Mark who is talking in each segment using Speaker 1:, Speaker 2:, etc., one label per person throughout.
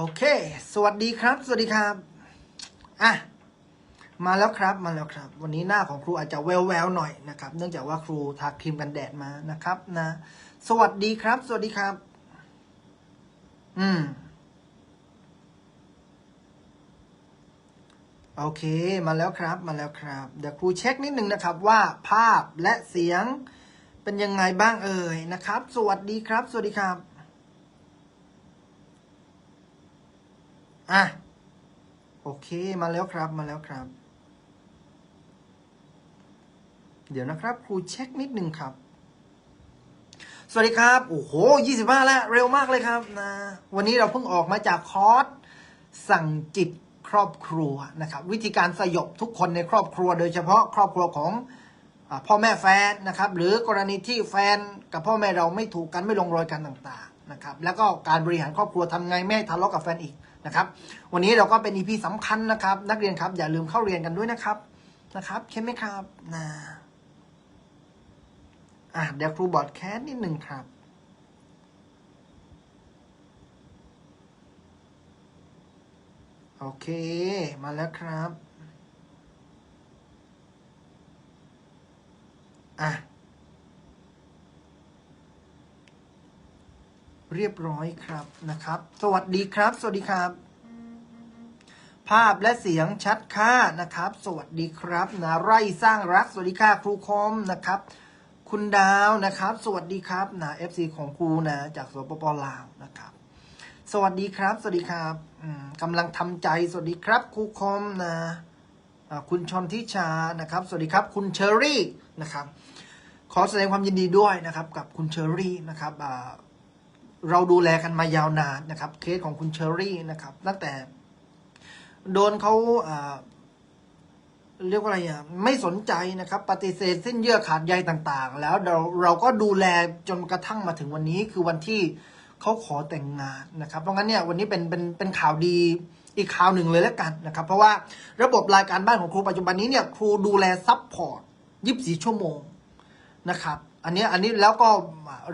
Speaker 1: โอเค สวัสดีครับ สวัสดีครับ อะ มาแล้วครับ มาแล้วครับ วันนี้หน้าของครูอาจจะแววแววๆหน่อยนะครับ เนื่องจากว่าครูทาครีมกันแดดมานะครับนะ สวัสดีครับ สวัสดีครับ อืม โอเค มาแล้วครับ มาแล้วครับ เดี๋ยวครูเช็คนิดนึงนะครับ ว่าภาพและเสียงเป็นยังไงบ้างเอ่ยนะครับ สวัสดีครับ สวัสดีครับ อะ โอเคมาแล้วครับมาแล้วครับ เดี๋ยวนะครับ ครูเช็คนิดนึงครับ สวัสดีครับ โอ้โห25แล้ว เร็วมากเลยครับนะ วันนี้เราเพิ่งออกมาจากคอร์สสั่งจิตครอบครัวนะครับ วิธีการสยบทุกคนในครอบครัว โดยเฉพาะครอบครัวของอพ่อแม่แฟนนะครับ หรือกรณีที่แฟนกับพ่อแม่เราไม่ถูกกันไม่ลงรอยกันต่าง ๆ นะครับ แล้วก็การบริหารครอบครัวทำไงไม่ให้ทะเลาะกับแฟนอีก นะครับ วันนี้เราก็เป็นอีพีสำคัญนะครับ นักเรียนครับ อย่าลืมเข้าเรียนกันด้วยนะครับนะครับเข้าไหมครับนะอะเดี๋ยวครูบอดแคสนิดหนึ่งครับโอเค มาแล้วครับ อะ เรียบร้อยครับนะครับ สวัสดีครับ สวัสดีครับ ภาพและเสียงชัดค่านะครับ สวัสดีครับนะไร่สร้างรัก สวัสดีค่ะครูคมนะครับ คุณดาวนะครับ สวัสดีครับนะ FC ของครูนะ จากสปปลาวนะครับ สวัสดีครับ สวัสดีครับอืมกำลังทำใจสวัสดีครับครูคมนะคุณชนทิชานะครับ สวัสดีครับ คุณเชอรี่นะครับ ขอแสดงความยินดีด้วยนะครับ กับคุณเชอรี่นะครับอ่า เราดูแลกันมายาวนานนะครับ เคสของคุณเชอรี่นะครับ ตั้งแต่ โดนเขาเรียกว่าอะไรอะไม่สนใจนะครับ ปฏิเสธเส้นเยื่อขาดใยต่างๆ แล้วเราเราก็ดูแลจนกระทั่งมาถึงวันนี้คือวันที่เขาขอแต่งงานนะครับ เพราะงั้นเนี่ยวันนี้เป็นเป็นเป็นข่าวดีอีกข่าวหนึ่งเลยแล้วกันนะครับ เพราะว่าระบบรายการบ้านของครูปัจจุบันนี้เนี่ยครูดูแลซัพพอร์ต24ชั่วโมงนะครับ อันนี้อันนี้แล้วก็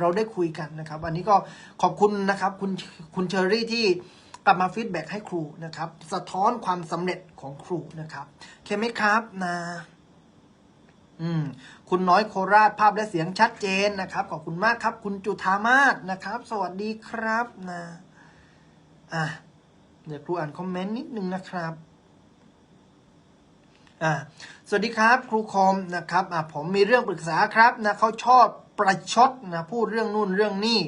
Speaker 1: เราได้คุยกันนะครับ อันนี้ก็ขอบคุณนะครับคุณคุณเชอรี่ที่กลับมาฟีดแบ็กให้ครูนะครับ สะท้อนความสำเร็จของครูนะครับเคไหมครับนะอืมคุณน้อยโคราชภาพและเสียงชัดเจนนะครับขอบคุณมากครับ คุณจุธามาศนะครับ สวัสดีครับนะอะเดี๋ยวครูอ่านคอมเมนต์นิดนึงนะครับอ่า สวัสดีครับครูคมนะครับผมมีเรื่องปรึกษาครับนะเขาชอบประชดนะพูดเรื่องนู่นเรื่องนี่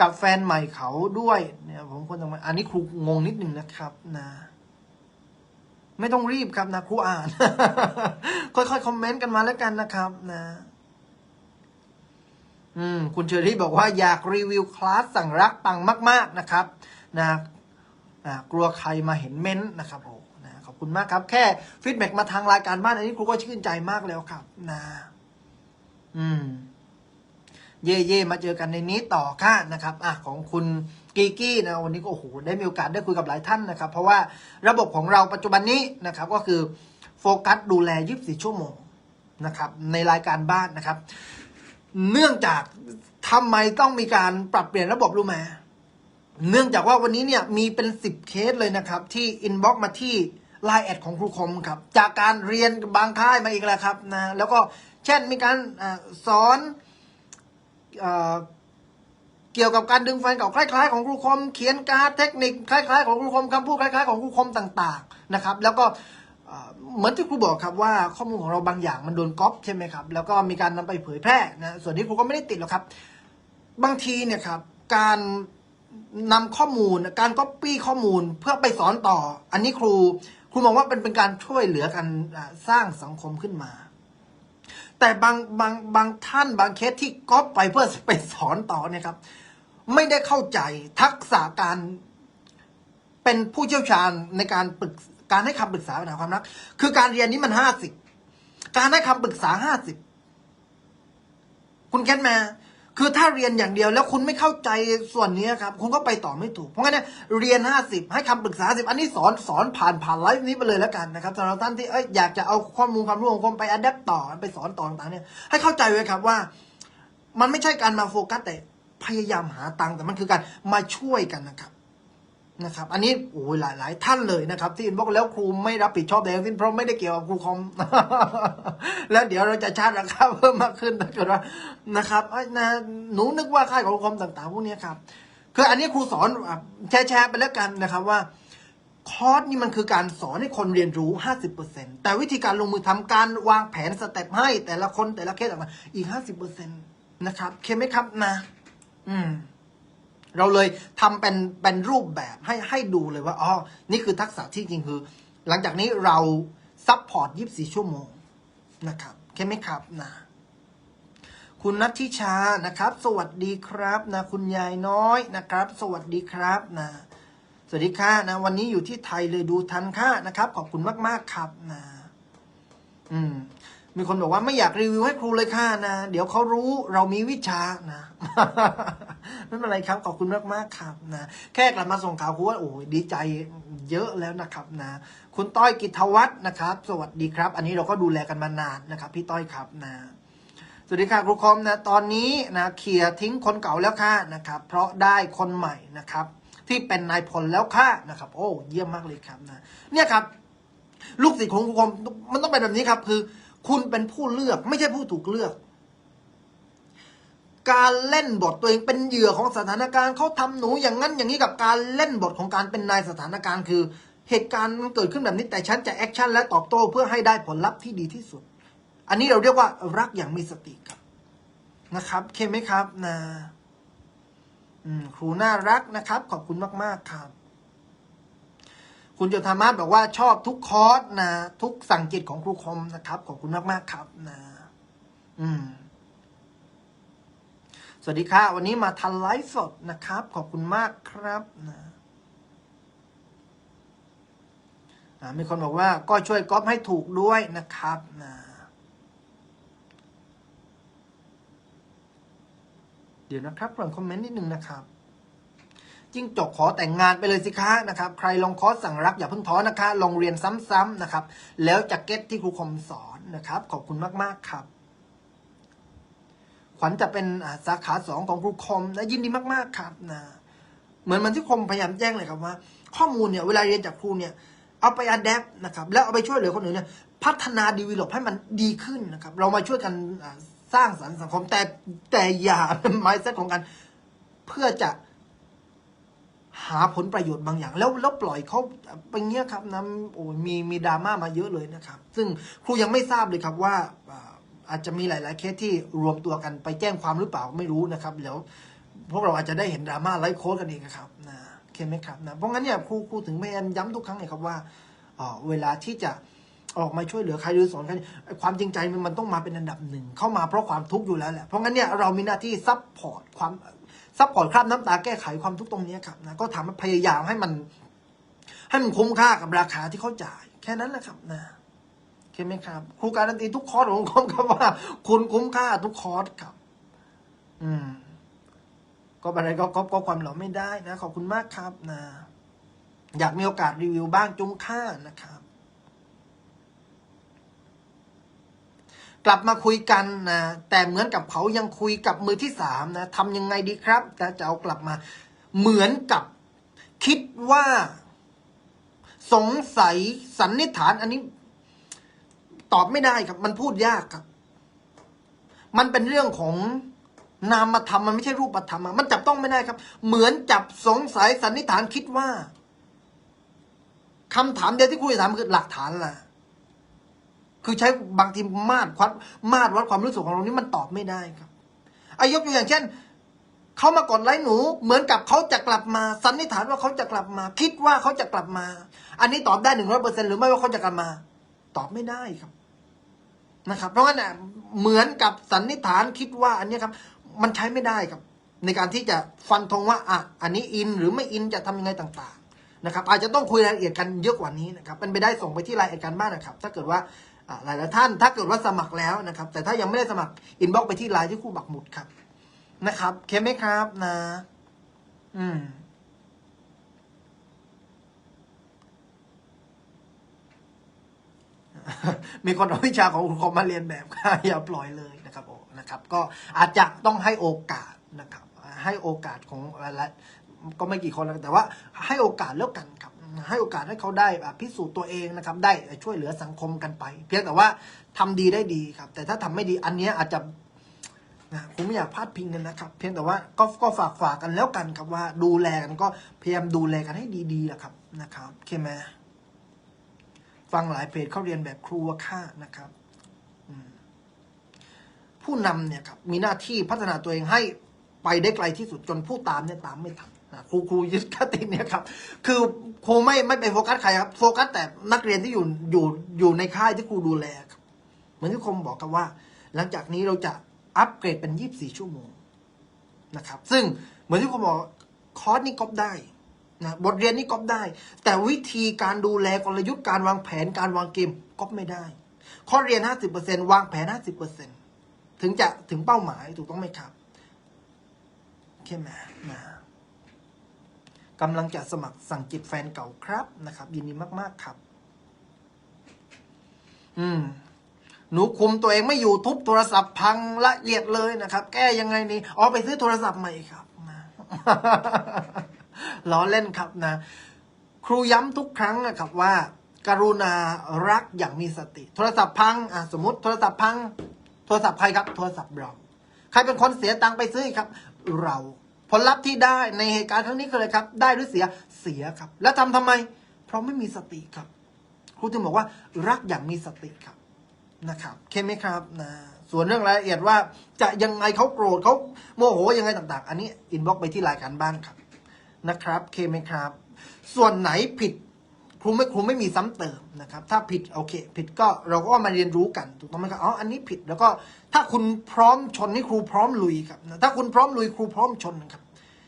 Speaker 1: กับแฟนใหม่เขาด้วยเนี่ยผมควรจะมอันนี้ครูงงนิดหนึ่งนะครับนะไม่ต้องรีบครับนะครูอ่าน ค่อยๆคอมเมนต์กันมาแล้วกันนะครับนะอืมคุณเชอรี่บอกว่าอยากรีวิวคลาสสั่งรักปังมาก ๆนะครับนะอ่ากลัวใครมาเห็นเม้นต์นะครับโอ้ คุณมากครับ แค่ฟีดแบ็กมาทางรายการบ้านอันนี้ครูก็ชื่นใจมากแล้วครับ นะ อืม เย่เย่มาเจอกันในนี้ต่อค่ะนะครับ อะของคุณกีกี้นะวันนี้ก็โอ้โหได้มีโอกาสได้คุยกับหลายท่านนะครับ เพราะว่าระบบของเราปัจจุบันนี้นะครับ ก็คือโฟกัสดูแล24ชั่วโมงนะครับ ในรายการบ้านนะครับ เนื่องจากทำไมต้องมีการปรับเปลี่ยนระบบรู้ไหมเนื่องจากว่าวันนี้เนี่ยมีเป็นสิบเคสเลยนะครับ ที่อินบ็อกมาที่ ไลน์แอดของครูคมครับ จากการเรียนบางค่ายมาอีกแล้วครับนะแล้วก็เช่นมีการอสอนเอเกี่ยวกับการดึงแฟนเก่าคล้ายๆ ของครูคม เขียนการ์ดเทคนิคคล้าย ๆ ของครูคมคำพูดคล้ายๆของครูคมต่างๆนะครับ แล้วก็เหมือนที่ครูบอกครับว่าข้อมูลของเราบางอย่างมันโดนก๊อปใช่ไหมครับแล้วก็มีการนำไปเผยแพร่นะส่วนนี้ครูก็ไม่ได้ติดหรอกครับ บางทีเนี่ยครับการนำข้อมูลการก๊อปปี้ข้อมูลเพื่อไปสอนต่อ อันนี้ครู ครูมองว่าเป็นเป็นการช่วยเหลือกันสร้างสังคมขึ้นมา แต่บางบางบางท่านบางเคสที่ก๊อปไปเพื่อไปสอนต่อเนี่ยครับ ไม่ได้เข้าใจทักษะการเป็นผู้เชี่ยวชาญในการปรึกการให้คำปรึกษาปัญหาความรัก คือการเรียนนี้มันห้าสิบการให้คำปรึกษาห้าสิบคุณแคทแม คือถ้าเรียนอย่างเดียวแล้วคุณไม่เข้าใจส่วนนี้ครับ คุณก็ไปต่อไม่ถูก เพราะงั้นเนี่ยเรียน 50 ให้คำปรึกษาสิบอันนี้สอนสอนผ่านผ่านไลฟ์นี้ไปเลยแล้วกันนะครับสำหรับท่านที่เอ้ยอยากจะเอาข้อมูลความรู้ของผมไปอัดแอปต่อไปสอนต่อต่างๆเนี่ยให้เข้าใจไว้ครับว่า มันไม่ใช่การมาโฟกัสแต่พยายามหาตังค์แต่มันคือการมาช่วยกันนะครับ นะครับ อันนี้โอ้ยหลายหลายท่านเลยนะครับ ที่บอกแล้วครูไม่รับผิดชอบใดทั้งสิ้นเพราะไม่ได้เกี่ยวกับครูคอม แล้วเดี๋ยวเราจะชาร์จราคาเพิ่มมากขึ้นถ้าเกิดว่านะครับเอ้นะหนูนึกว่าค่ายของคอมต่างๆ พวกนี้ครับคืออันนี้ครูสอนแชร์ๆไปแล้วกันนะครับว่าคอร์สนี่มันคือการสอนให้คนเรียนรู้ 50%แต่วิธีการลงมือทำการวางแผนสเต็ปให้แต่ละคนแต่ละเคสออกมาอีก 50%นะครับ เข้าไหมครับนะ อืม เราเลยทำเป็นเป็นรูปแบบให้ให้ดูเลยว่าอ๋อนี่คือทักษะที่จริงคือ หลังจากนี้เราซัพพอร์ต24ชั่วโมงนะครับเข้าไหมครับนะคุณนัทธิชานะครับ สวัสดีครับนะคุณยายน้อยนะครับ สวัสดีครับนะสวัสดีค่ะนะวันนี้อยู่ที่ไทยเลยดูทันค่ะนะครับ ขอบคุณมาก ๆ ครับนะ อืม มีคนบอกว่าไม่อยากรีวิวให้ครูเลยค่ะนะ เดี๋ยวเขารู้เรามีวิชานะไม่เป็นไรครับขอบคุณมากๆครับนะแค่กลับมาส่งข่าวครูว่าโอ้ดีใจเยอะแล้วนะครับนะ คุณต้อยกิตวัฒน์นะครับ สวัสดีครับ อันนี้เราก็ดูแลกันมานานนะครับ พี่ต้อยครับนะสวัสดีค่ะครูคอมนะตอนนี้นะเคลียร์ทิ้งคนเก่าแล้วค่ะนะครับ เพราะได้คนใหม่นะครับ ที่เป็นนายพลแล้วค่ะนะครับ โอ้เยี่ยมมากเลยครับนะ เนี่ยครับ ลูกศิษย์ของครูคอมมันต้องเป็นแบบนี้ครับ คือ คุณเป็นผู้เลือก ไม่ใช่ผู้ถูกเลือก การเล่นบทตัวเองเป็นเหยื่อของสถานการณ์เขาทำหนูอย่างนั้นอย่างนี้กับการเล่นบทของการเป็นนายสถานการณ์คือ เหตุการณ์มันเกิดขึ้นแบบนี้แต่ฉันจะแอคชั่นและตอบโต้เพื่อให้ได้ผลลัพธ์ที่ดีที่สุด อันนี้เราเรียกว่ารักอย่างมีสติครับนะครับเข้มไหมครับนะครูน่ารักนะครับ ขอบคุณมาก ๆ ครับ คุณจุธามาศบอกว่าชอบทุกคอร์สนะ ทุกสั่งจิตของครูคมนะครับ ขอบคุณมาก ๆ ครับนะ อืม สวัสดีค่ะ วันนี้มาทันไลฟ์สดนะครับ ขอบคุณมากครับนะมีคนบอกว่าก็ช่วยก๊อปให้ถูกด้วยนะครับนะเดี๋ยวนะครับเปิดคอมเมนต์นิดนึงนะครับ จิ้งจกขอแต่งงานไปเลยสิคะนะครับ ใครลองคอร์สสั่งรักอย่าเพิ่งท้อนะคะ ลองเรียนซ้ำๆนะครับ แล้วจะเก็ตที่ครูคมสอนนะครับ ขอบคุณมากๆครับ ขวัญจะเป็นสาขาสองของครูคมและยินดีมากๆครับนะเหมือนมันที่คมพยายามแจ้งเลยครับว่า ข้อมูลเนี่ยเวลาเรียนจากครูเนี่ยเอาไปอัดแอปนะครับแล้วเอาไปช่วยเหลือคนอื่นเนี่ยพัฒนาดีวิลลให้มันดีขึ้นนะครับ เรามาช่วยกันสร้างสรรค์สังคมแต่แต่อย่าไม้เซตของกัน เพื่อจะ หาผลประโยชน์บางอย่าง แล้วแล้วปล่อยเขาไปเงี้ยครับนะโอ้ยมีมีดราม่ามาเยอะเลยนะครับ ซึ่งครูยังไม่ทราบเลยครับว่าอาจจะมีหลาย ๆ เคสที่รวมตัวกันไปแจ้งความหรือเปล่าไม่รู้นะครับเดี๋ยวพวกเราอาจจะได้เห็นดราม่าไลฟ์โค้ดกันเองนะครับนะโอเคไหมครับนะเพราะงั้นเนี่ยครูครูถึงพยายามย้ำทุกครั้งเลยครับว่าเวลาที่จะออกมาช่วยเหลือใครหรือสอนใครความจริงใจมันมันต้องมาเป็นอันดับหนึ่งเข้ามาเพราะความทุกข์อยู่แล้วแหละเพราะงั้นเนี่ยเรามีหน้าที่ซัพพอร์ตความ ซัพพอร์ตคราบน้ำตาแก้ไขความทุกข์ตรงนี้ครับนะก็ทำให้พยายามให้มัน ให้มันคุ้มค่ากับราคาที่เขาจ่าย แค่นั้นแหละครับนะโอเคไหมครับครูการันตีทุกคอร์สของผมครับว่า คุณคุ้มค่าทุกคอร์สครับ อืม ก็อะไรก็ก็ความเหลาไม่ได้นะขอบคุณมากครับนะอยากมีโอกาสรีวิวบ้างจุงค่านะครับ กลับมาคุยกันนะแต่เหมือนกับเขายังคุยกับมือที่สามนะทำยังไงดีครับแต่จะเอากลับมา เหมือนกับคิดว่า สงสัยสันนิษฐาน อันนี้ ตอบไม่ได้ครับ มันพูดยากครับ มันเป็นเรื่องของนามธรรมมันไม่ใช่รูปธรรมมันจับต้องไม่ได้ครับ เหมือนจับสงสัยสันนิษฐานคิดว่าคำถามเดียวที่ครูจะถามคือหลักฐานล่ะ คือใช้บางทีมาตรวัดมาตรวัดความรู้สึกของเรานี่มันตอบไม่ได้ครับอายกตัวอย่างเช่นเขามากดไลค์หนู เหมือนกับเขาจะกลับมาสันนิษฐานว่าเขาจะกลับมา คิดว่าเขาจะกลับมา อันนี้ตอบได้หนึ่งร้อยเปอร์เซ็นหรือไม่ว่าเขาจะกลับมา ตอบไม่ได้ครับนะครับ เพราะงั้นน่ะเหมือนกับสันนิษฐานคิดว่า อันนี้ครับ มันใช้ไม่ได้ครับ ในการที่จะฟันธงว่าอะอันนี้อินหรือไม่อินจะทำยังไงต่าง ๆ นะครับ อาจจะต้องคุยรายละเอียดกันเยอะกว่านี้นะครับเป็นไปได้ส่งไปที่รายละเอียดกันบ้านนะครับ ถ้าเกิดว่า อ่าหลายๆท่านถ้าเกิดว่าสมัครแล้วนะครับ แต่ถ้ายังไม่ได้สมัครอินบ็อกไปที่ไลน์ที่ครูบักหมุดครับ นะครับเคมไหมครับนะ อืมมีคนเอาวิชาของคุณคมมาเรียนแบบค่ะอย่าปล่อยเลยนะครับโอ้นะครับ ก็อาจจะต้องให้โอกาสนะครับ ให้โอกาสของละก็ไม่กี่คนแล้วแต่ว่าให้โอกาสแล้วกันครับ ให้โอกาสให้เขาได้พิสูจน์ตัวเองนะครับได้ช่วยเหลือสังคมกันไป เพียงแต่ว่าทำดีได้ดีครับ แต่ถ้าทำไม่ดีอันนี้อาจจะนะผมไม่อยากพลาดพิงกันนะครับ เพียงแต่ว่าก็ก็ฝากฝากกันแล้วกันครับว่าดูแลกันก็พยายามดูแลกันให้ดีๆแหละครับนะครับโอเคไหมฟังหลายเพจเขาเรียนแบบครูค่านะครับผู้นำเนี่ยครับมีหน้าที่พัฒนาตัวเองให้ไปได้ไกลที่สุดจนผู้ตามเนี่ยตามไม่ทัน ครูครูยึดคติเนี่ยครับ คือครูไม่ไม่ไปโฟกัสใครครับ โฟกัสแต่นักเรียนที่อยู่อยู่อยู่ในค่ายที่ครูดูแลครับ เหมือนที่คมบอกครับว่า หลังจากนี้เราจะอัปเกรดเป็นยี่บสี่ชั่วโมงนะครับ ซึ่งเหมือนที่คมบอกคอร์สนี่ก๊อปได้นะบทเรียนนี่ก๊อปได้ แต่วิธีการดูแลกลยุทธ์การวางแผนการวางเกมก๊อปไม่ได้คอร์สเรียนห้าสิบเปอร์เซ็นวางแผนห้าสิบเปอร์เซ็นถึงจะถึงเป้าหมายถูกต้องไหมครับใช่ไหมนะ กำลังจะสมัครสั่งจิตแฟนเก่าครับนะครับ ยินดีมาก ๆ ครับ อืม หนูคุมตัวเองไม่อยู่ทุบโทรศัพท์พังละเอียดเลยนะครับ แก้ยังไงนี่อ๋อไปซื้อโทรศัพท์ใหม่ครับนะล้อเล่นครับนะ ครูย้ำทุกครั้งนะครับว่าการุณารักอย่างมีสติ โทรศัพท์พังอะสมมติโทรศัพท์พัง โทรศัพท์ใครครับ โทรศัพท์เราใครเป็นคนเสียตังค์ไปซื้อครับ เรา ผลลัพธ์ที่ได้ในเหตุการณ์ครั้งนี้คืออะไรครับ ได้หรือเสียเสียครับ แล้วทำทำไม เพราะไม่มีสติครับ ครูจึงบอกว่ารักอย่างมีสติครับนะครับเข้มไหมครับนะส่วนเรื่องรายละเอียดว่าจะยังไงเขาโกรธเขาโมโหยังไงต่าง ๆ อันนี้อินบ็อกไปที่รายการบ้านครับนะครับ เคไหมครับ ส่วนไหนผิด ครูไม่ครูไม่มีซ้ำเติมนะครับ ถ้าผิดโอเค ผิดก็เราก็มาเรียนรู้กันถูกต้องไหมครับอ๋ออันนี้ผิดแล้วก็ถ้าคุณพร้อมชนนี่ครูพร้อมลุยครับถ้าคุณพร้อมลุยครูพร้อมชนครับ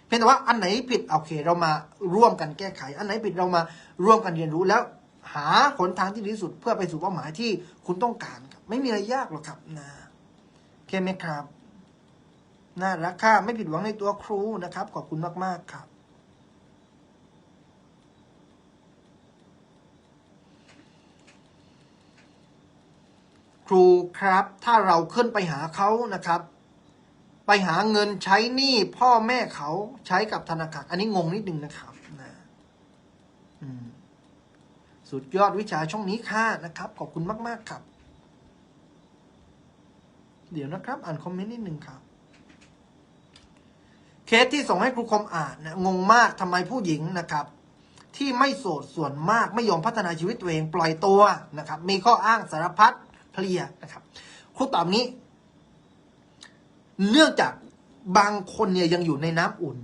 Speaker 1: เพียงแต่ว่าอันไหนผิดโอเค เรามาร่วมกันแก้ไข อันไหนผิดเรามาร่วมกันเรียนรู้แล้วหาหนทางที่ดีที่สุดเพื่อไปสู่เป้าหมายที่คุณต้องการครับ ไม่มีอะไรยากหรอกครับนะโอเคไหมครับน่ารักค่ะไม่ผิดหวังในตัวครูนะครับ ขอบคุณมาก ๆ ครับ ครูครับ ถ้าเราขึ้นไปหาเขานะครับ ไปหาเงินใช้หนี้พ่อแม่เขาใช้กับธนาคาร อันนี้งงนิดนึงนะครับนะสุดยอดวิชาช่องนี้ค่ะนะครับ ขอบคุณมาก ๆ ครับ เดี๋ยวนะครับ อ่านคอมเมนต์นิดนึงครับเคสที่ส่งให้ครูคมอ่านนะงงมากทำไมผู้หญิงนะครับ ที่ไม่โสดส่วนมากไม่ยอมพัฒนาชีวิตตัวเองปล่อยตัวนะครับ มีข้ออ้างสารพัด เพลียนะครับครูตอบนี้ เนื่องจากบางคนเนี่ยยังอยู่ในน้ำอุ่น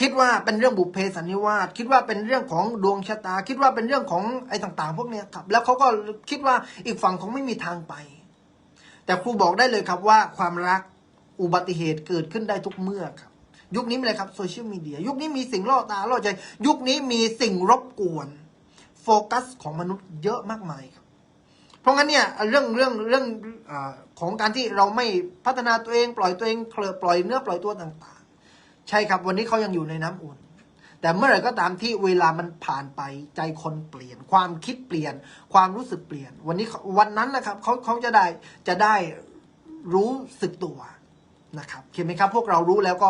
Speaker 1: คิดว่าเป็นเรื่องบุพเพสันนิวาสคิดว่าเป็นเรื่องของดวงชะตา คิดว่าเป็นเรื่องของไอ้ต่าง ๆ พวกเนี้ยครับ แล้วเขาก็คิดว่าอีกฝั่งคงไม่มีทางไป แต่ครูบอกได้เลยครับว่าความรักอุบัติเหตุเกิดขึ้นได้ทุกเมื่อครับ ยุคนี้มีอะไรครับโซเชียลมีเดียยุคนี้มีสิ่งล่อตาล่อใจ ยุคนี้มีสิ่งรบกวน โฟกัสของมนุษย์เยอะมากมายครับ ราะงั้นเนี่ยเรื่องเรื่องเรื่องอของการที่เราไม่พัฒนาตัวเองปล่อยตัวเองเคลอปล่อยเนื้อปล่อยตัวต่างๆ ใช่ครับวันนี้เขายังอยู่ในน้ำอุ่น แต่เมื่อไหร่ก็ตามที่เวลามันผ่านไปใจคนเปลี่ยน ความคิดเปลี่ยน ความรู้สึกเปลี่ยน วันนี้วันนั้นนะครับเขาเขาจะได้จะได้รู้สึกตัวนะครับเห็นไหมครับ พวกเรารู้แล้วก็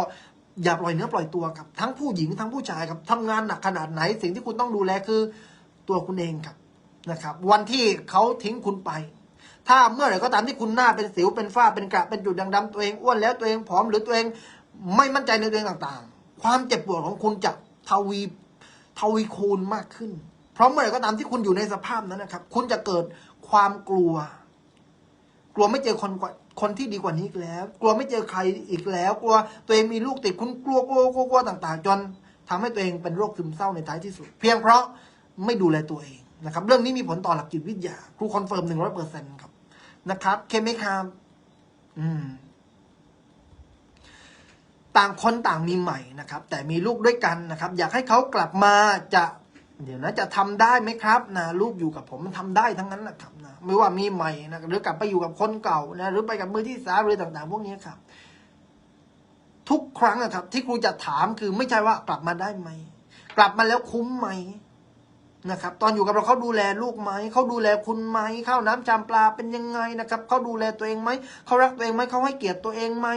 Speaker 1: อย่าปล่อยเนื้อปล่อยตัวครับทั้งผู้หญิงทั้งผู้ชายครับทำงานหนักขนาดไหนสิ่งที่คุณต้องดูแลคือตัวคุณเองครับ นะครับ วันที่เขาทิ้งคุณไป ถ้าเมื่อไหร่ก็ตามที่คุณหน้าเป็นสิวเป็นฝ้าเป็นกระเป็นจุดด่างดำตัวเองอ้วนแล้วตัวเองผอมหรือตัวเองไม่มั่นใจในตัวเองต่างๆ ความเจ็บปวดของคุณจะทวีทวีคูณมากขึ้น เพราะเมื่อไหร่ก็ตามที่คุณอยู่ในสภาพนั้นนะครับ คุณจะเกิดความกลัว กลัวไม่เจอคนกว่าคนที่ดีกว่านี้อีกแล้ว กลัวไม่เจอใครอีกแล้ว กลัวตัวเองมีลูกติดคุณกลัวกลัวกลัวต่าง ๆ จนทำให้ตัวเองเป็นโรคซึมเศร้าในท้ายที่สุด เพียงเพราะไม่ดูแลตัวเอง นะครับ เรื่องนี้มีผลต่อหลักจิตวิทยา ครูคอนเฟิร์มหนึ่งร้อยเปอร์เซ็นต์ครับ นะครับเคไหมครับอืม ต่างคนต่างมีใหม่นะครับ แต่มีลูกด้วยกันนะครับ อยากให้เขากลับมาจะ เดี๋ยวนะ จะทำได้ไหมครับนะลูกอยู่กับผมมันทำได้ทั้งนั้นนะครับนะไม่ว่ามีใหม่นะหรือกลับไปอยู่กับคนเก่านะหรือไปกับมือที่สามหรือต่าง ๆ พวกนี้ครับทุกครั้งนะครับ ที่ครูจะถามคือไม่ใช่ว่ากลับมาได้ไหม กลับมาแล้วคุ้มไหม นะครับ ตอนอยู่กับเราเขาดูแลลูกไหมเขาดูแลคุณไหมข้าวน้ำจามปลาเป็นยังไงนะครับเขาดูแลตัวเองไหมเขารักตัวเองไหมเขาให้เกียรติตัวเองไหม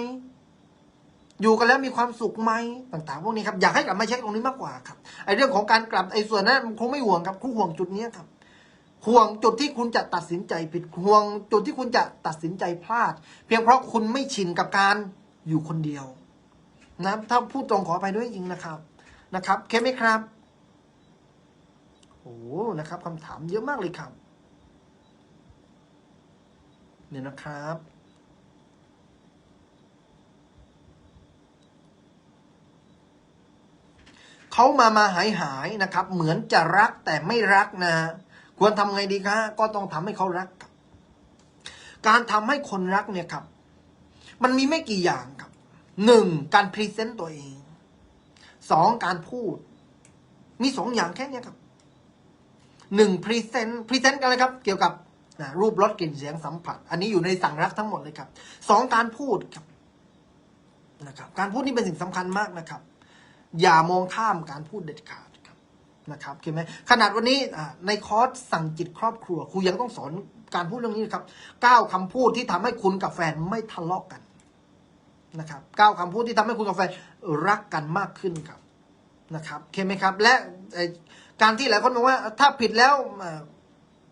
Speaker 1: อยู่กันแล้วมีความสุขไหมต่างๆพวกนี้ครับอยากให้กลับมาเช็คตรงนี้มากกว่าครับไอ้เรื่องของการกลับไอ้ส่วนนั้นคงไม่ห่วงครับคงห่วงจุดนี้ครับห่วงจุดที่คุณจะตัดสินใจผิดห่วงจุดที่คุณจะตัดสินใจพลาด เพียงเพราะคุณไม่ชินกับการอยู่คนเดียวนะถ้าพูดตรงขอไปด้วยจริงนะครับนะครับ เคไหมครับ โอ้นะครับคำถามเยอะมากเลยครับเนี่ยนะครับ เขามามาหายหายนะครับ เหมือนจะรักแต่ไม่รักนะ ควรทำไงดีคะก็ต้องทำให้เขารักครับ การทำให้คนรักเนี่ยครับ มันมีไม่กี่อย่างครับหนึ่งการพรีเซนต์ตัวเองสองการพูด มีสองอย่างแค่นี้ครับ หนึ่งพรีเซนต์พรีเซนต์กันเลยครับ เกี่ยวกับนะรูปรสกลิ่นเสียงสัมผัส อันนี้อยู่ในสั่งรักทั้งหมดเลยครับสองการพูดครับนะครับ การพูดนี่เป็นสิ่งสำคัญมากนะครับ อย่ามองข้ามการพูดเด็ดขาดครับนะครับเข้าไหมขนาดวันนี้ในคอร์สสั่งจิตครอบครัวครูยังต้องสอนการพูดเรื่องนี้นะครับเก้าคำพูดที่ทำให้คุณกับแฟนไม่ทะเลาะกันนะครับเก้าคำพูดที่ทำให้คุณกับแฟนรักกันมากขึ้นครับนะครับเข้าไหมครับ และ การที่หลายคนบอกว่า ถ้าผิดแล้ว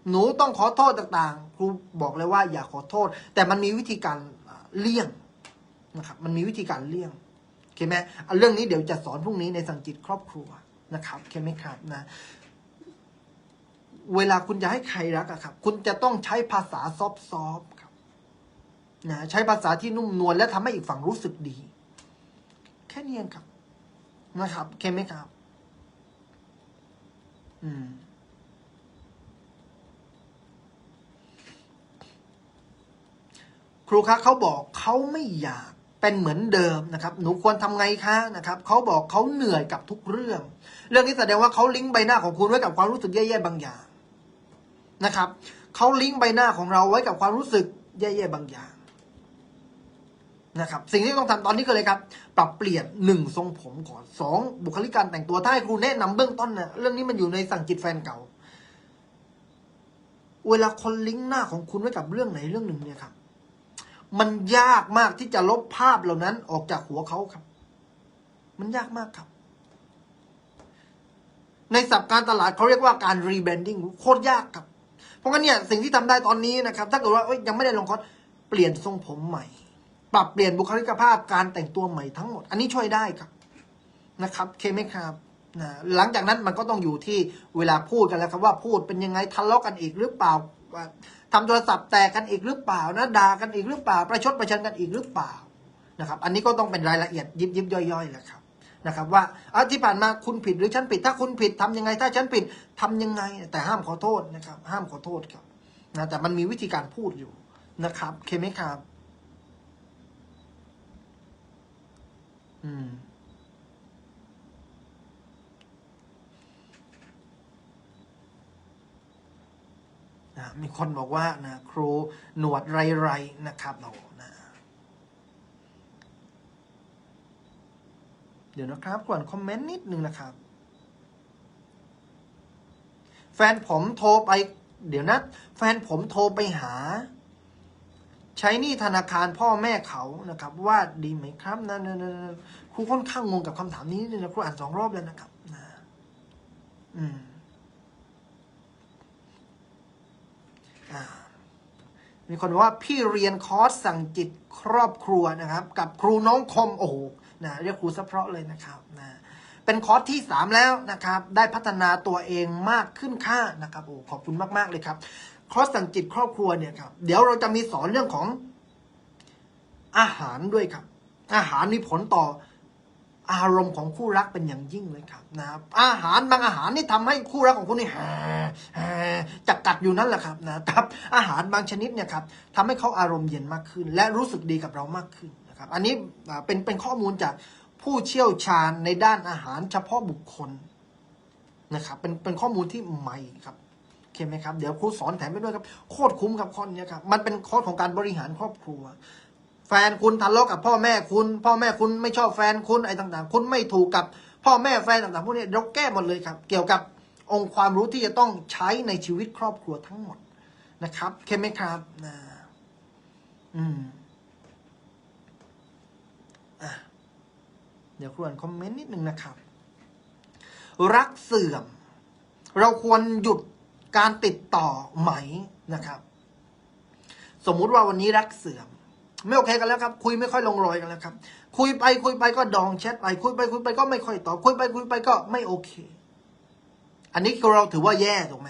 Speaker 1: หนูต้องขอโทษต่างๆ ครูบอกเลยว่าอย่าขอโทษ แต่มันมีวิธีการเลี่ยงนะครับมันมีวิธีการเลี่ยงโอเคไหมเรื่องนี้เดี๋ยวจะสอนพรุ่งนี้ในสังจิตครอบครัวนะครับโอเคไหมครับนะ เวลาคุณจะให้ใครรักอะครับ คุณจะต้องใช้ภาษาซอฟต์ๆครับนะใช้ภาษาที่นุ่มนวลและทำให้อีกฝั่งรู้สึกดี แค่นี้เองครับนะครับโอเคไหมครับ อืมครูคะเขาบอกเขาไม่อยากเป็นเหมือนเดิมนะครับ หนูควรทำไงคะนะครับเขาบอกเขาเหนื่อยกับทุกเรื่อง เรื่องนี้แสดงว่าเขาลิงก์ใบหน้าของคุณไว้กับความรู้สึกแย่ๆบางอย่างนะครับเขาลิงก์ใบหน้าของเราไว้กับความรู้สึกแย่ๆบางอย่าง นะครับสิ่งที่ต้องทำตอนนี้ก็เลยครับ ปรับเปลี่ยนหนึ่งทรงผมก่อนสองบุคลิกการแต่งตัวถ้าให้ครูแนะนำเบื้องต้นเนี่ยเรื่องนี้มันอยู่ในสั่งจิตแฟนเก่า เวลาคนลิงก์หน้าของคุณไว้กับเรื่องไหนเรื่องหนึ่งเนี่ยครับ มันยากมากที่จะลบภาพเหล่านั้นออกจากหัวเขาครับ มันยากมากครับ ในสับการตลาดเขาเรียกว่าการรีแบรนดิ้งโคตรยากครับ เพราะงั้นเนี่ยสิ่งที่ทำได้ตอนนี้นะครับ ถ้าเกิดว่ายังไม่ได้ลงคอร์สเปลี่ยนทรงผมใหม่ ปรับเปลี่ยนบุคลิกภาพการแต่งตัวใหม่ทั้งหมด อันนี้ช่วยได้ครับนะครับเคไหมครับนะหลังจากนั้นมันก็ต้องอยู่ที่เวลาพูดกันแล้วครับว่าพูดเป็นยังไงทะเลาะกันอีกหรือเปล่าว่าทำโทรศัพท์แตกกันอีกหรือเปล่านะด่ากันอีกหรือเปล่า ประชดประชันกันอีกหรือเปล่านะครับอันนี้ก็ต้องเป็นรายละเอียดยิบยิบย่อยๆแหละครับนะครับว่าอะที่ผ่านมาคุณผิดหรือฉันผิด ถ้าคุณผิดทำยังไง ถ้าฉันผิดทำยังไง แต่ห้ามขอโทษนะครับ ห้ามขอโทษครับนะแต่มันมีวิธีการพูดอยู่นะครับเคไหมครับ อืม นะมีคนบอกว่านะครูหนวดไรไรๆนะครับเรานะเดี๋ยวนะครับก่อนคอมเมนต์นิดนึงนะครับ แฟนผมโทรไป เดี๋ยวนะ แฟนผมโทรไปหา ใช้หนี้ธนาคารพ่อแม่เขานะครับ ว่าดีไหมครับนะนะนะนะครูค่อนข้างงงกับคำถามนี้นิดนึงนะครูอ่านสองรอบแล้วนะครับนะอืมอ่ามีคนบอกว่าพี่เรียนคอร์สสั่งจิตครอบครัวนะครับ กับครูน้องคมโอ้โหนะเรียกครูสะเพราะเลยนะครับนะเป็นคอร์สที่สามแล้วนะครับ ได้พัฒนาตัวเองมากขึ้นค่านะครับโอ้ขอบคุณมาก ๆ เลยครับ คอร์สสั่งจิตครอบครัวเนี่ยครับ เดี๋ยวเราจะมีสอนเรื่องของอาหารด้วยครับ อาหารมีผลต่ออารมณ์ของคู่รักเป็นอย่างยิ่งเลยครับนะครับ อาหารบางอาหารนี่ทำให้คู่รักของคุณนี่แห่แห่จะกัดอยู่นั่นแหละครับนะครับ อาหารบางชนิดเนี่ยครับทำให้เขาอารมณ์เย็นมากขึ้น และรู้สึกดีกับเรามากขึ้นนะครับ อันนี้เป็นเป็นข้อมูลจากผู้เชี่ยวชาญในด้านอาหารเฉพาะบุคคลนะครับ เป็นเป็นข้อมูลที่ใหม่ครับ โอเคไหมครับ เดี๋ยวครูสอนแถมไปด้วยครับ โคตรคุ้มครับคอร์สเนี้ยครับ มันเป็นคอร์สของการบริหารครอบครัว แฟนคุณทะเลาะกับพ่อแม่คุณ พ่อแม่คุณไม่ชอบแฟนคุณไอ้ต่างๆ คุณไม่ถูกกับพ่อแม่แฟนต่างๆพวกนี้เราแก้หมดเลยครับ เกี่ยวกับองค์ความรู้ที่จะต้องใช้ในชีวิตครอบครัวทั้งหมดนะครับเข้มไหมครับนะอืมอะเดี๋ยวครวนคอมเมนต์นิดนึงนะครับ รักเสื่อม เราควรหยุด การติดต่อไหมนะครับ สมมุติว่าวันนี้รักเสื่อม ไม่โอเคกันแล้วครับ คุยไม่ค่อยลงรอยกันแล้วครับ คุยไปคุยไปก็ดองแชทไปคุยไปคุยไปก็ไม่ค่อยตอบคุยไปคุยไปก็ไม่โอเค อันนี้เราถือว่าแย่ถูกไหม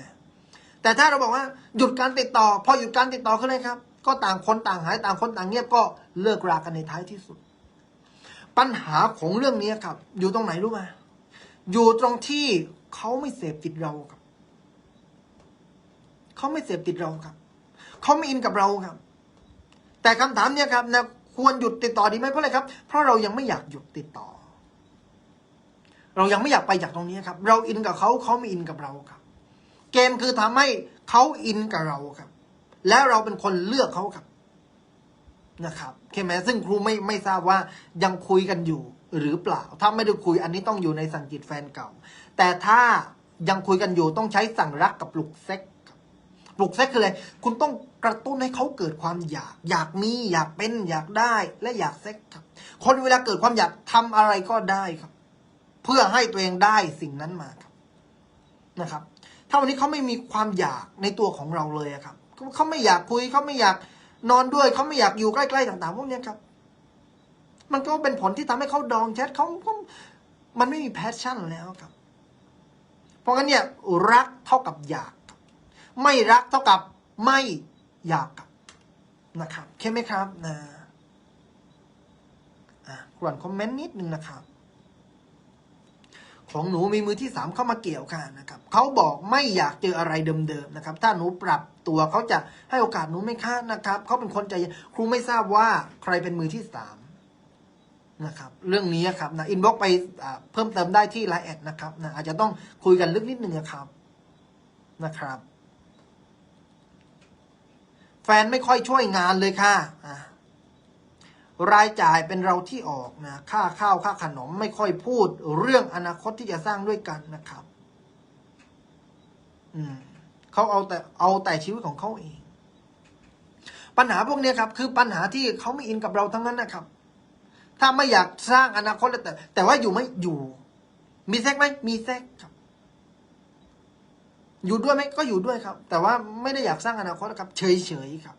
Speaker 1: แต่ถ้าเราบอกว่าหยุดการติดต่อ พอหยุดการติดต่อขึ้นเลยครับ ก็ต่างคนต่างหายต่างคนต่างเงียบก็เลิกรากันในท้ายที่สุด ปัญหาของเรื่องนี้ครับ อยู่ตรงไหนรู้ไหมอยู่ตรงที่เขาไม่เสพติดเราครับ เขาไม่เสพติดเราครับ เขาไม่อินกับเราครับ แต่คำถามเนี่ยครับนะควรหยุดติดต่อดีไหมเพราะอะไรครับ เพราะเรายังไม่อยากหยุดติดต่อ เรายังไม่อยากไปจากตรงนี้ครับ เราอินกับเขาเขาไม่อินกับเราครับ เกมคือทำให้เขาอินกับเราครับ แล้วเราเป็นคนเลือกเขาครับนะครับเคไหมซึ่งครูไม่ไม่ทราบว่ายังคุยกันอยู่หรือเปล่า ถ้าไม่ได้คุยอันนี้ต้องอยู่ในสั่งจิตแฟนเก่า แต่ถ้ายังคุยกันอยู่ต้องใช้สั่งรักกับปลุกเซ็ก ปลุกเซ็กคืออะไร คุณต้องกระตุ้นให้เขาเกิดความอยาก อยากมี อยากเป็น อยากได้ และอยากเซ็กครับ คนเวลาเกิดความอยากทำอะไรก็ได้ครับ เพื่อให้ตัวเองได้สิ่งนั้นมาครับ นะครับ ถ้าวันนี้เขาไม่มีความอยากในตัวของเราเลยครับ เขาไม่อยากคุย เขาไม่อยากนอนด้วย เขาไม่อยากอยู่ใกล้ๆต่าง ๆ พวกนี้ครับ มันก็เป็นผลที่ทำให้เขาดองแชทเขาเขามันไม่มีแพชชั่นแล้วครับ เพราะงั้นเนี่ยรักเท่ากับอยาก ไม่รักเท่ากับไม่อยากครับนะครับ เข้าไหมครับนะกวนคอมเมนต์นิดนึงนะครับ ของหนูมีมือที่สามเข้ามาเกี่ยวค่ะนะครับเขาบอกไม่อยากเจออะไรเดิมๆนะครับ ถ้าหนูปรับตัวเขาจะให้โอกาสหนูไหม่ค่านะครับเขาเป็นคนใจเย็นครูไม่ทราบว่าใครเป็นมือที่สามนะครับเรื่องนี้ครับนะอินบ็อกไปเพิ่มเติมได้ที่ไลน์แอดนะครับนะอาจจะต้องคุยกันลึกนิดนึงนะครับนะครับ แฟนไม่ค่อยช่วยงานเลยค่ะะรายจ่ายเป็นเราที่ออกนะ ค่าข้าวค่าขนมไม่ค่อยพูด เรื่องอนาคตที่จะสร้างด้วยกันนะครับ อืมเขาเอาแต่เอาแต่ชีวิตของเขาเอง ปัญหาพวกนี้ครับ คือปัญหาที่เขาไม่อินกับเราทั้งนั้นนะครับ ถ้าไม่อยากสร้างอนาคตแต่แต่ว่าอยู่ไม่อยู่ มีแซกไหมมีแซกครับ อยู่ด้วยไหมก็อยู่ด้วยครับ แต่ว่าไม่ได้อยากสร้างอนาคตนะครับ เฉยๆครับ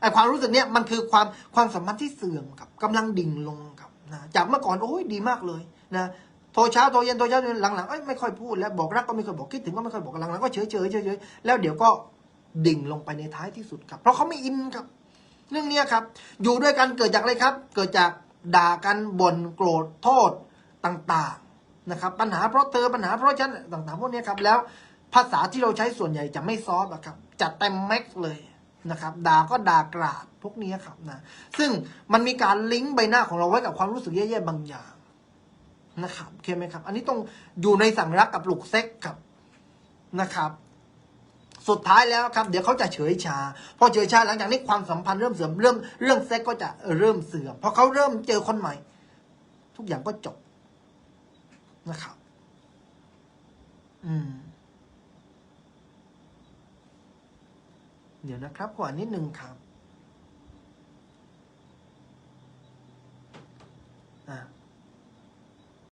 Speaker 1: ไอความรู้สึกเนี้ยมันคือความความสัมพันธ์ที่เสื่อมครับกำลังดิ่งลงครับนะจากเมื่อก่อนโอ้ยดีมากเลยนะโทรเช้าโทรเย็นโทรเช้าหลังๆเอ้ยไม่ค่อยพูดแล้วบอกรักก็ไม่ค่อยบอกคิดถึงก็ไม่ค่อยบอกหลังๆก็เฉยๆเฉยๆเฉยๆแล้วเดี๋ยวก็ดิ่งลงไปในท้ายที่สุดครับ เพราะเขาไม่อินครับ เรื่องเนี้ยครับ อยู่ด้วยกันเกิดจากอะไรครับ เกิดจากด่ากันบ่นโกรธโทษต่าง ๆนะครับ ปัญหาเพราะเธอปัญหาเพราะฉันต่างๆพวกเนี้ยครับแล้ว ภาษาที่เราใช้ส่วนใหญ่จะไม่ซอฟต์อะครับจัดเต็มแม็กซ์เลยนะครับด่าก็ด่ากราดพวกนี้ครับนะซึ่งมันมีการลิงก์ใบหน้าของเราไว้กับความรู้สึกแย่ๆบางอย่างนะครับเข้าไหมครับ อันนี้ต้องอยู่ในสั่งรักกับปลุกเซ็กครับนะครับ สุดท้ายแล้วครับ เดี๋ยวเขาจะเฉยชาพอเฉยชาหลังจากนี้ความสัมพันธ์เริ่มเสื่อมเริ่มเรื่องเซ็กก็จะเริ่มเสื่อมพอเขาเริ่มเจอคนใหม่ ทุกอย่างก็จบนะครับ อืม เดี๋ยวนะครับขอนิดนึงครับ